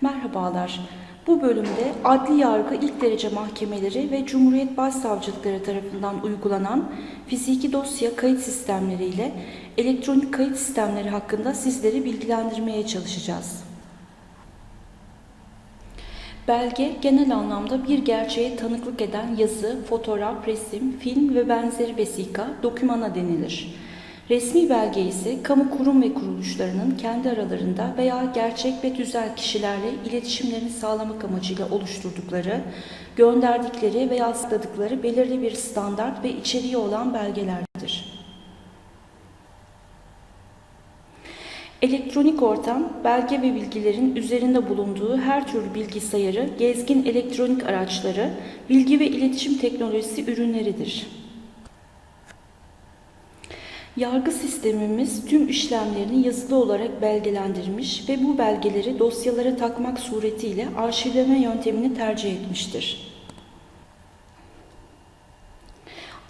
Merhabalar. Bu bölümde adli yargı ilk derece mahkemeleri ve Cumhuriyet Başsavcılıkları tarafından uygulanan fiziki dosya kayıt sistemleri ile elektronik kayıt sistemleri hakkında sizleri bilgilendirmeye çalışacağız. Belge genel anlamda bir gerçeğe tanıklık eden yazı, fotoğraf, resim, film ve benzeri vesika, dokümana denilir. Resmi belge ise kamu kurum ve kuruluşlarının kendi aralarında veya gerçek ve düzel kişilerle iletişimlerini sağlamak amacıyla oluşturdukları, gönderdikleri veya sakladıkları belirli bir standart ve içeriği olan belgelerdir. Elektronik ortam, belge ve bilgilerin üzerinde bulunduğu her tür bilgisayarı, gezgin elektronik araçları, bilgi ve iletişim teknolojisi ürünleridir. Yargı sistemimiz tüm işlemlerini yazılı olarak belgelendirmiş ve bu belgeleri dosyalara takmak suretiyle arşivleme yöntemini tercih etmiştir.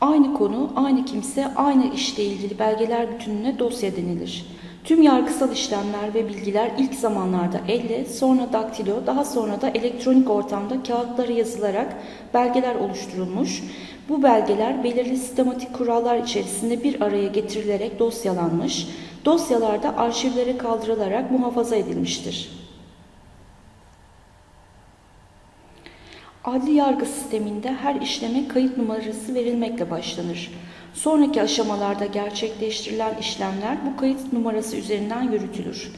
Aynı konu, aynı kimse, aynı işle ilgili belgeler bütününe dosya denilir. Tüm yargısal işlemler ve bilgiler ilk zamanlarda elle, sonra daktilo, daha sonra da elektronik ortamda kağıtlara yazılarak belgeler oluşturulmuş. Bu belgeler belirli sistematik kurallar içerisinde bir araya getirilerek dosyalanmış, dosyalarda arşivlere kaldırılarak muhafaza edilmiştir. Adli yargı sisteminde her işleme kayıt numarası verilmekle başlanır. Sonraki aşamalarda gerçekleştirilen işlemler bu kayıt numarası üzerinden yürütülür.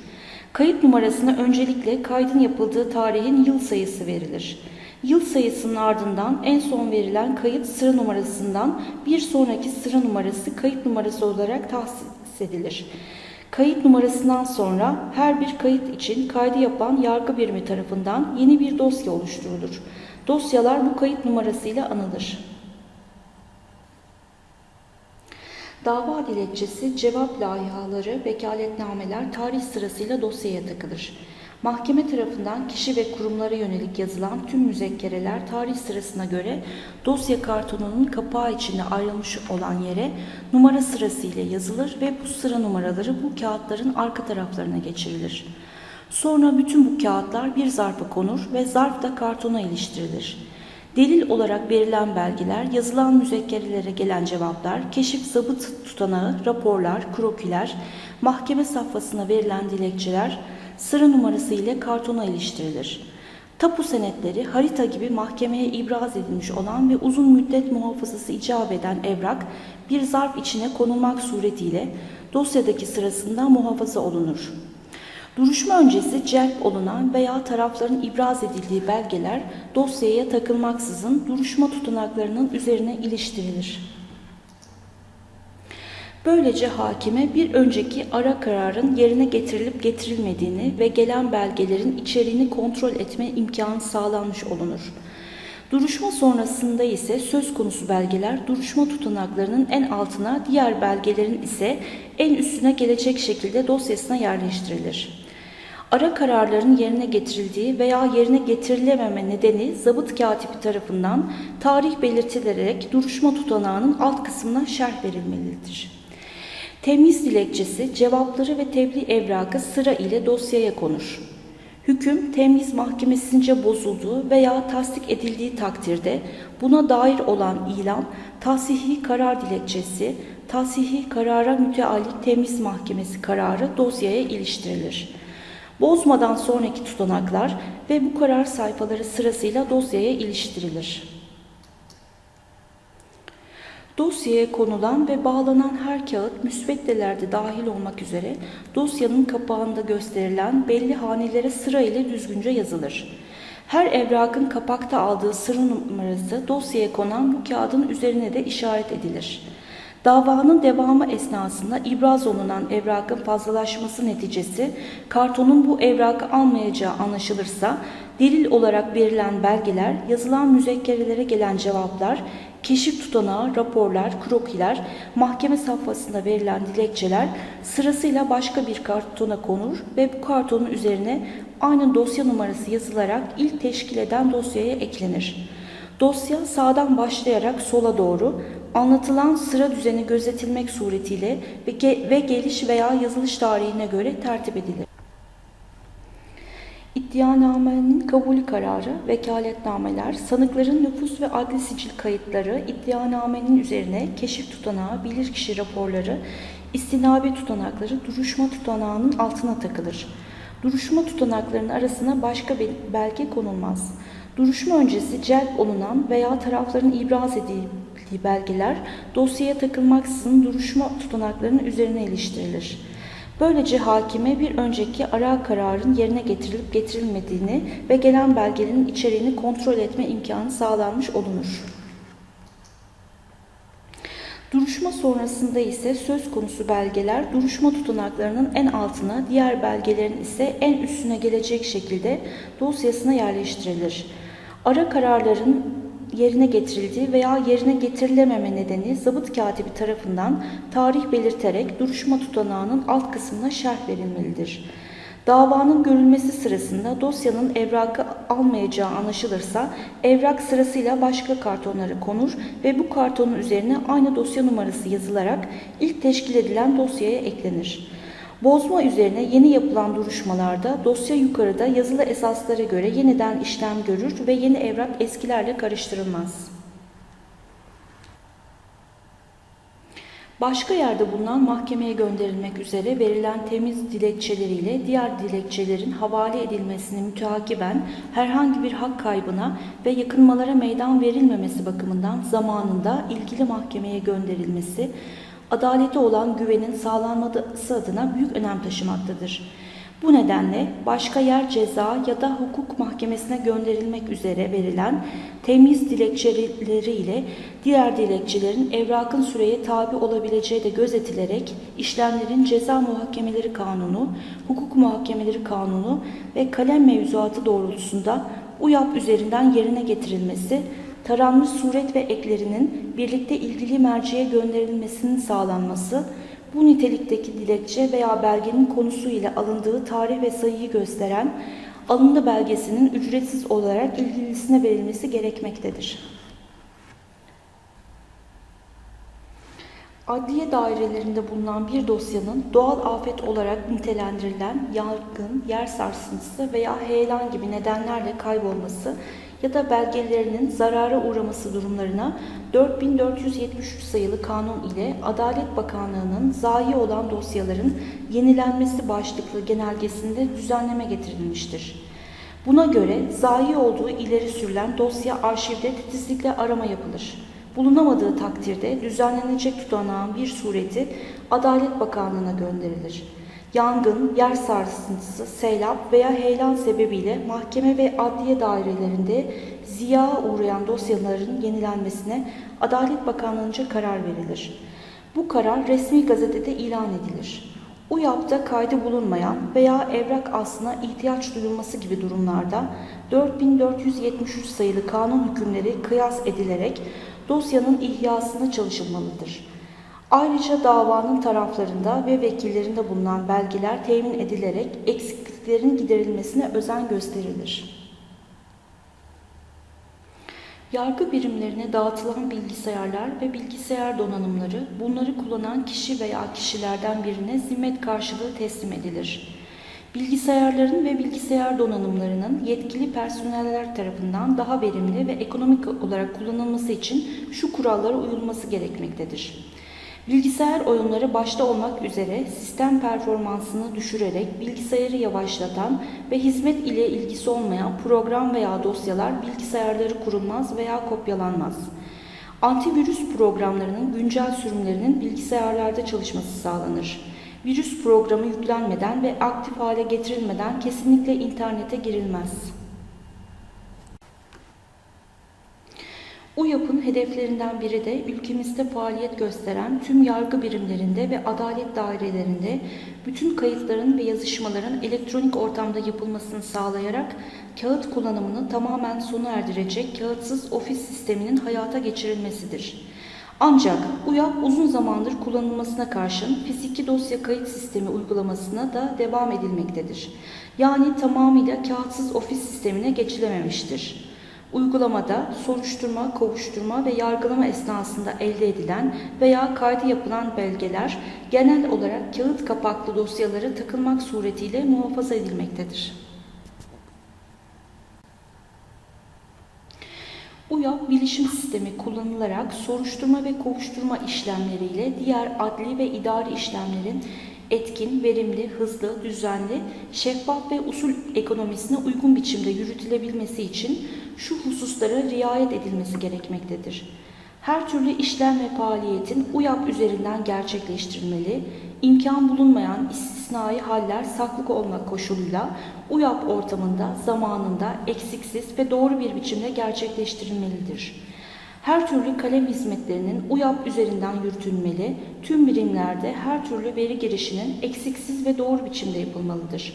Kayıt numarasına öncelikle kaydın yapıldığı tarihin yıl sayısı verilir. Yıl sayısının ardından en son verilen kayıt sıra numarasından bir sonraki sıra numarası kayıt numarası olarak tahsis edilir. Kayıt numarasından sonra her bir kayıt için kaydı yapan yargı birimi tarafından yeni bir dosya oluşturulur. Dosyalar bu kayıt numarasıyla anılır. Dava dilekçesi, cevap layihaları, vekaletnameler tarih sırasıyla dosyaya takılır. Mahkeme tarafından kişi ve kurumlara yönelik yazılan tüm müzekkereler tarih sırasına göre dosya kartonunun kapağı içinde ayrılmış olan yere numara sırasıyla yazılır ve bu sıra numaraları bu kağıtların arka taraflarına geçirilir. Sonra bütün bu kağıtlar bir zarfa konur ve zarf da kartona iliştirilir. Delil olarak verilen belgeler, yazılan müzekkerelere gelen cevaplar, keşif zabıt tutanağı, raporlar, krokiler, mahkeme safhasına verilen dilekçeler sıra numarası ile kartona iliştirilir. Tapu senetleri, harita gibi mahkemeye ibraz edilmiş olan ve uzun müddet muhafazası icap eden evrak bir zarf içine konulmak suretiyle dosyadaki sırasında muhafaza olunur. Duruşma öncesi celp olunan veya tarafların ibraz edildiği belgeler dosyaya takılmaksızın duruşma tutanaklarının üzerine iliştirilir. Böylece hakime bir önceki ara kararın yerine getirilip getirilmediğini ve gelen belgelerin içeriğini kontrol etme imkanı sağlanmış olunur. Duruşma sonrasında ise söz konusu belgeler duruşma tutanaklarının en altına, diğer belgelerin ise en üstüne gelecek şekilde dosyasına yerleştirilir. Ara kararların yerine getirildiği veya yerine getirilememe nedeni zabıt katibi tarafından tarih belirtilerek duruşma tutanağının alt kısmına şerh verilmelidir. Temiz dilekçesi, cevapları ve tebliğ evrakı sıra ile dosyaya konur. Hüküm temiz mahkemesince bozulduğu veya tasdik edildiği takdirde buna dair olan ilan, tahsihi karar dilekçesi, tahsihi karara müteallik temiz mahkemesi kararı dosyaya iliştirilir. Bozmadan sonraki tutanaklar ve bu karar sayfaları sırasıyla dosyaya iliştirilir. Dosyaya konulan ve bağlanan her kağıt müsveddelerde dahil olmak üzere dosyanın kapağında gösterilen belli hanelere sıra ile düzgünce yazılır. Her evrakın kapakta aldığı sıra numarası dosyaya konan bu kağıdın üzerine de işaret edilir. Davanın devamı esnasında ibraz olunan evrakın fazlalaşması neticesi kartonun bu evrakı almayacağı anlaşılırsa delil olarak verilen belgeler, yazılan müzekkerelere gelen cevaplar, keşif tutanağı, raporlar, krokiler, mahkeme safhasında verilen dilekçeler sırasıyla başka bir kartona konur ve bu kartonun üzerine aynı dosya numarası yazılarak ilk teşkil eden dosyaya eklenir. Dosya sağdan başlayarak sola doğru anlatılan sıra düzeni gözetilmek suretiyle ve, ge ve geliş veya yazılış tarihine göre tertip edilir. İddianamenin kabulü kararı, vekaletnameler, sanıkların nüfus ve adli sicil kayıtları, iddianamenin üzerine keşif tutanağı, bilirkişi raporları, istinabi tutanakları duruşma tutanağının altına takılır. Duruşma tutanaklarının arasına başka bir belge konulmaz. Duruşma öncesi celp olunan veya tarafların ibraz edildiği belgeler dosyaya takılmaksızın duruşma tutanaklarının üzerine iliştirilir. Böylece hakime bir önceki ara kararın yerine getirilip getirilmediğini ve gelen belgelerin içeriğini kontrol etme imkanı sağlanmış olunur. Duruşma sonrasında ise söz konusu belgeler duruşma tutanaklarının en altına, diğer belgelerin ise en üstüne gelecek şekilde dosyasına yerleştirilir. Ara kararların yerine getirildiği veya yerine getirilememe nedeni zabıt katibi tarafından tarih belirterek duruşma tutanağının alt kısmına şerh verilmelidir. Davanın görülmesi sırasında dosyanın evrakı almayacağı anlaşılırsa evrak sırasıyla başka kartonlara konur ve bu kartonun üzerine aynı dosya numarası yazılarak ilk teşkil edilen dosyaya eklenir. Bozma üzerine yeni yapılan duruşmalarda dosya yukarıda yazılı esaslara göre yeniden işlem görür ve yeni evrak eskilerle karıştırılmaz. Başka yerde bulunan mahkemeye gönderilmek üzere verilen temiz dilekçeleriyle diğer dilekçelerin havale edilmesini müteakiben herhangi bir hak kaybına ve yakınmalara meydan verilmemesi bakımından zamanında ilgili mahkemeye gönderilmesi, adalete olan güvenin sağlanması adına büyük önem taşımaktadır. Bu nedenle başka yer ceza ya da hukuk mahkemesine gönderilmek üzere verilen temiz dilekçeleri ile diğer dilekçelerin evrakın süreye tabi olabileceği de gözetilerek işlemlerin ceza muhakemeleri kanunu, hukuk muhakemeleri kanunu ve kalem mevzuatı doğrultusunda UYAP üzerinden yerine getirilmesi taranmış suret ve eklerinin birlikte ilgili merciye gönderilmesinin sağlanması, bu nitelikteki dilekçe veya belgenin konusu ile alındığı tarih ve sayıyı gösteren alındı belgesinin ücretsiz olarak ilgilisine verilmesi gerekmektedir. Adliye dairelerinde bulunan bir dosyanın doğal afet olarak nitelendirilen yangın, yer sarsıntısı veya heyelan gibi nedenlerle kaybolması ya da belgelerinin zarara uğraması durumlarına 4473 sayılı kanun ile Adalet Bakanlığı'nın zayi olan dosyaların yenilenmesi başlıklı genelgesinde düzenleme getirilmiştir. Buna göre zayi olduğu ileri sürülen dosya arşivde titizlikle arama yapılır. Bulunamadığı takdirde düzenlenecek tutanağın bir sureti Adalet Bakanlığı'na gönderilir. Yangın, yer sarsıntısı, seylap veya heyelan sebebiyle mahkeme ve adliye dairelerinde ziya uğrayan dosyaların yenilenmesine Adalet Bakanlığı'nca karar verilir. Bu karar resmi gazetede ilan edilir. UYAP'ta kaydı bulunmayan veya evrak aslına ihtiyaç duyulması gibi durumlarda 4473 sayılı kanun hükümleri kıyas edilerek dosyanın ihyasına çalışılmalıdır. Ayrıca davanın taraflarında ve vekillerinde bulunan belgeler temin edilerek eksikliklerin giderilmesine özen gösterilir. Yargı birimlerine dağıtılan bilgisayarlar ve bilgisayar donanımları bunları kullanan kişi veya kişilerden birine zimmet karşılığı teslim edilir. Bilgisayarların ve bilgisayar donanımlarının yetkili personeller tarafından daha verimli ve ekonomik olarak kullanılması için şu kurallara uyulması gerekmektedir. Bilgisayar oyunları başta olmak üzere sistem performansını düşürerek bilgisayarı yavaşlatan ve hizmet ile ilgisi olmayan program veya dosyalar bilgisayarları kurulmaz veya kopyalanmaz. Antivirüs programlarının güncel sürümlerinin bilgisayarlarda çalışması sağlanır. Virüs programı yüklenmeden ve aktif hale getirilmeden kesinlikle internete girilmez. UYAP'ın hedeflerinden biri de ülkemizde faaliyet gösteren tüm yargı birimlerinde ve adalet dairelerinde bütün kayıtların ve yazışmaların elektronik ortamda yapılmasını sağlayarak kağıt kullanımını tamamen sona erdirecek kağıtsız ofis sisteminin hayata geçirilmesidir. Ancak UYAP uzun zamandır kullanılmasına karşın fiziki dosya kayıt sistemi uygulamasına da devam edilmektedir. Yani tamamıyla kağıtsız ofis sistemine geçilememiştir. Uygulamada soruşturma, kovuşturma ve yargılama esnasında elde edilen veya kaydı yapılan belgeler genel olarak kağıt kapaklı dosyalara takılmak suretiyle muhafaza edilmektedir. UYAP bilişim sistemi kullanılarak soruşturma ve kovuşturma işlemleriyle diğer adli ve idari işlemlerin etkin, verimli, hızlı, düzenli, şeffaf ve usul ekonomisine uygun biçimde yürütülebilmesi için şu hususlara riayet edilmesi gerekmektedir. Her türlü işlem ve faaliyetin UYAP üzerinden gerçekleştirilmeli, imkan bulunmayan istisnai haller saklık olmak koşuluyla UYAP ortamında, zamanında, eksiksiz ve doğru bir biçimde gerçekleştirilmelidir. Her türlü kalem hizmetlerinin UYAP üzerinden yürütülmeli, tüm birimlerde her türlü veri girişinin eksiksiz ve doğru biçimde yapılmalıdır.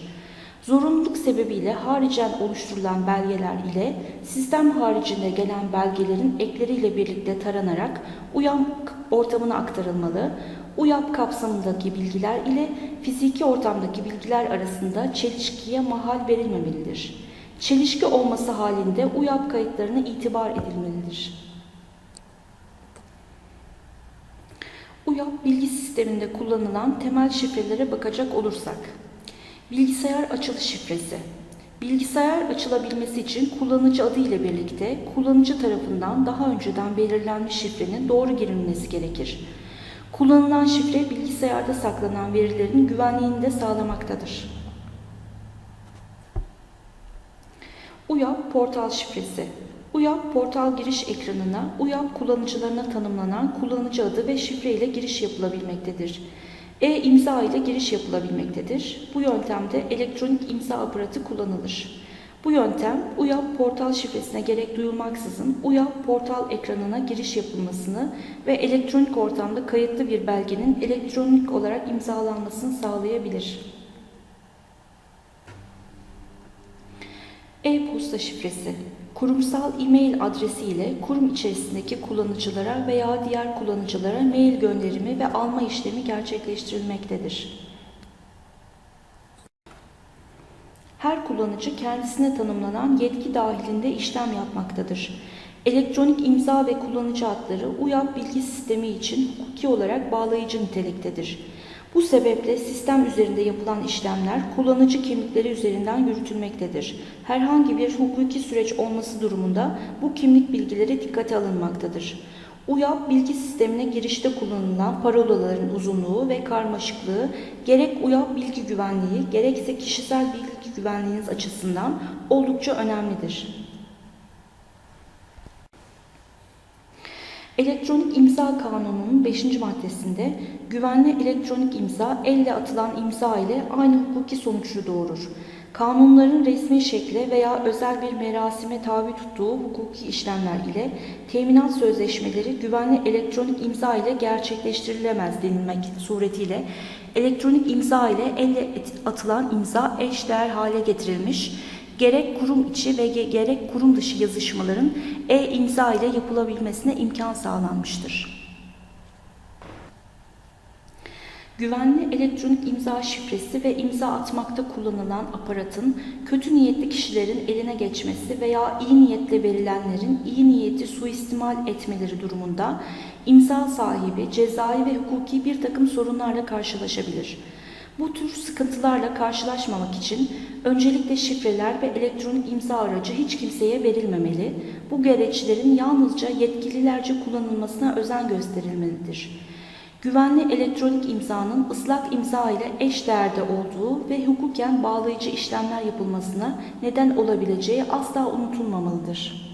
Zorunluluk sebebiyle haricen oluşturulan belgeler ile sistem haricinde gelen belgelerin ekleriyle birlikte taranarak UYAP ortamına aktarılmalı. UYAP kapsamındaki bilgiler ile fiziki ortamdaki bilgiler arasında çelişkiye mahal verilmemelidir. Çelişki olması halinde UYAP kayıtlarına itibar edilmelidir. UYAP bilgi sisteminde kullanılan temel şifrelere bakacak olursak, Bilgisayar açılış şifresi. Bilgisayar açılabilmesi için kullanıcı adı ile birlikte kullanıcı tarafından daha önceden belirlenmiş şifrenin doğru girilmesi gerekir. Kullanılan şifre bilgisayarda saklanan verilerin güvenliğini de sağlamaktadır. UYAP portal şifresi. UYAP portal giriş ekranına UYAP kullanıcılarına tanımlanan kullanıcı adı ve şifre ile giriş yapılabilmektedir. E-imza ile giriş yapılabilmektedir. Bu yöntemde elektronik imza aparatı kullanılır. Bu yöntem UYAP portal şifresine gerek duyulmaksızın UYAP portal ekranına giriş yapılmasını ve elektronik ortamda kayıtlı bir belgenin elektronik olarak imzalanmasını sağlayabilir. E-posta şifresi kurumsal e-mail adresi ile kurum içerisindeki kullanıcılara veya diğer kullanıcılara mail gönderimi ve alma işlemi gerçekleştirilmektedir. Her kullanıcı kendisine tanımlanan yetki dahilinde işlem yapmaktadır. Elektronik imza ve kullanıcı adları UYAP bilgi sistemi için hukuki olarak bağlayıcı niteliktedir. Bu sebeple sistem üzerinde yapılan işlemler kullanıcı kimlikleri üzerinden yürütülmektedir. Herhangi bir hukuki süreç olması durumunda bu kimlik bilgileri dikkate alınmaktadır. UYAP bilgi sistemine girişte kullanılan parolaların uzunluğu ve karmaşıklığı gerek UYAP bilgi güvenliği gerekse kişisel bilgi güvenliğiniz açısından oldukça önemlidir. Elektronik İmza Kanunu'nun 5. maddesinde güvenli elektronik imza elle atılan imza ile aynı hukuki sonuçlu doğurur. Kanunların resmi şekle veya özel bir merasime tabi tuttuğu hukuki işlemler ile teminat sözleşmeleri güvenli elektronik imza ile gerçekleştirilemez denilmek suretiyle elektronik imza ile elle atılan imza eşdeğer hale getirilmiş gerek kurum içi ve gerek kurum dışı yazışmaların e-imza ile yapılabilmesine imkan sağlanmıştır. Güvenli elektronik imza şifresi ve imza atmakta kullanılan aparatın kötü niyetli kişilerin eline geçmesi veya iyi niyetle verilenlerin iyi niyeti suistimal etmeleri durumunda imza sahibi cezai ve hukuki bir takım sorunlarla karşılaşabilir. Bu tür sıkıntılarla karşılaşmamak için öncelikle şifreler ve elektronik imza aracı hiç kimseye verilmemeli, bu gereçlerin yalnızca yetkililerce kullanılmasına özen gösterilmelidir. Güvenli elektronik imzanın ıslak imza ile eş değerde olduğu ve hukuken bağlayıcı işlemler yapılmasına neden olabileceği asla unutulmamalıdır.